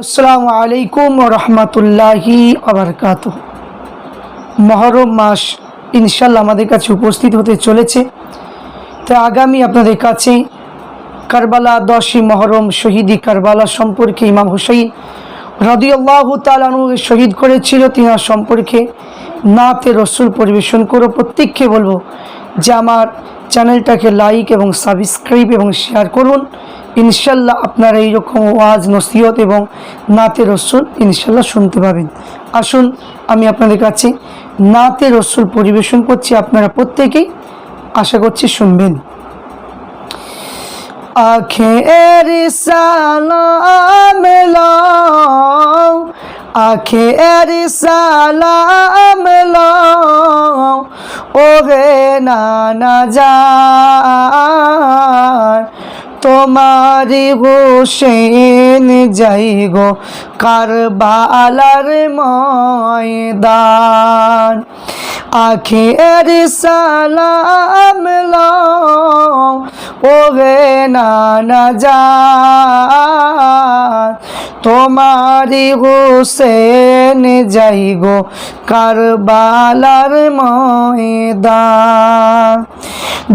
আসসালামু আলাইকুম রহমতুল্লাহি আবরকাত মহরম মাস ইনশাল্লাহ আমাদের কাছে উপস্থিত হতে চলেছে। তা আগামী আপনাদের কাছে কারবালা দশই মহরম শহীদি কারবালা সম্পর্কে ইমাম হুসাইন রদিউল্লাহ তালানু শহীদ করেছিল, তিনার সম্পর্কে নাতে রসুল পরিবেশন করো। প্রত্যেককে বলব যে আমার চ্যানেলটাকে লাইক এবং সাবস্ক্রাইব এবং শেয়ার করুন। ইনশাল্লাহ আপনারা এইরকম ওয়াজ, নসিহত এবং নাতে রসুল ইনশাল্লাহ শুনতে পাবেন। আসুন, আমি আপনাদের কাছে নাতে রসুল পরিবেশন করছি। আপনারা প্রত্যেকেই আশা করছি শুনবেন। আখের সালাম লও, আখের সালাম লও। ও রে নানা যায় তোমারি হোসেন যাই গো কারবালার ময়দান। আখের সালাম লও ও গে নানা যায় তোমারি হোসেন যাই গো কারবালার ময়দান।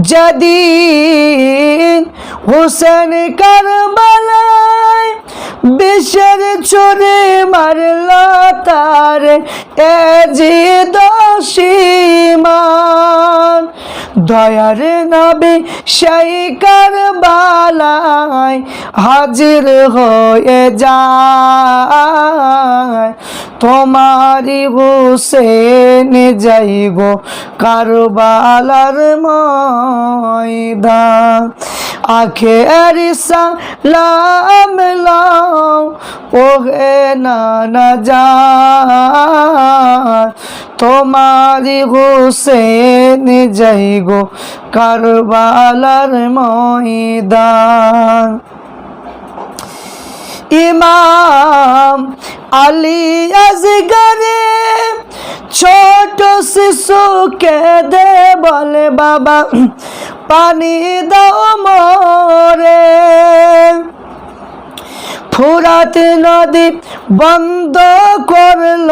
যেদিন হোসেন কারবালায় বিষের চোরে মারল তার, এ যে দশিমান দয়ার নবে সেই কারবালায় হাজির হয়ে যায়। তোমারি হোসেন যাই গো কারবালার ময়দান। আখে সালাম লাও ও হে নানা যা তোমারি হোসেন যাই গো কারবালার ময়দান। ইমাম আলী আজগরে ছোট শিশুকে দে বলে, বাবা, পানি দাও মরে। ফুরাত নদী বন্ধ করল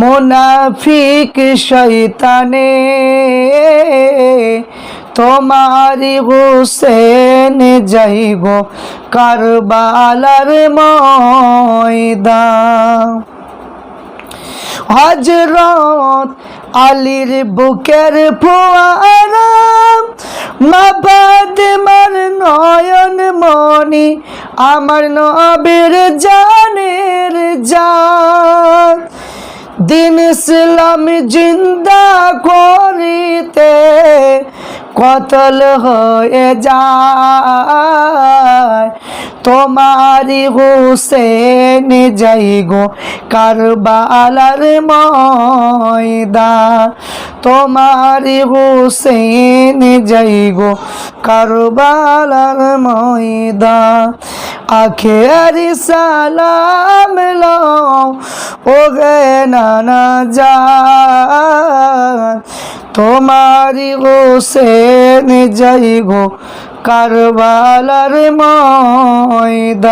মোনাফিক শৈতানে তোমারি হোসেন যাইব কারবালার ময়দান। হজরত আলীর বুকের ফোয়ারা মনি আমার নবীর জানের জান দিন ইসলাম জিন্দা করিতে কতল হয়ে যায়? তোমারি হোসেন যাই গো কারবালার ময়দা তোমারি হোসেন যাই গো কারবালার ময়দান। আখের সালাম লও ও গে নানা যা তোমারি হোসেন যাই গো কারবালার ময়দান।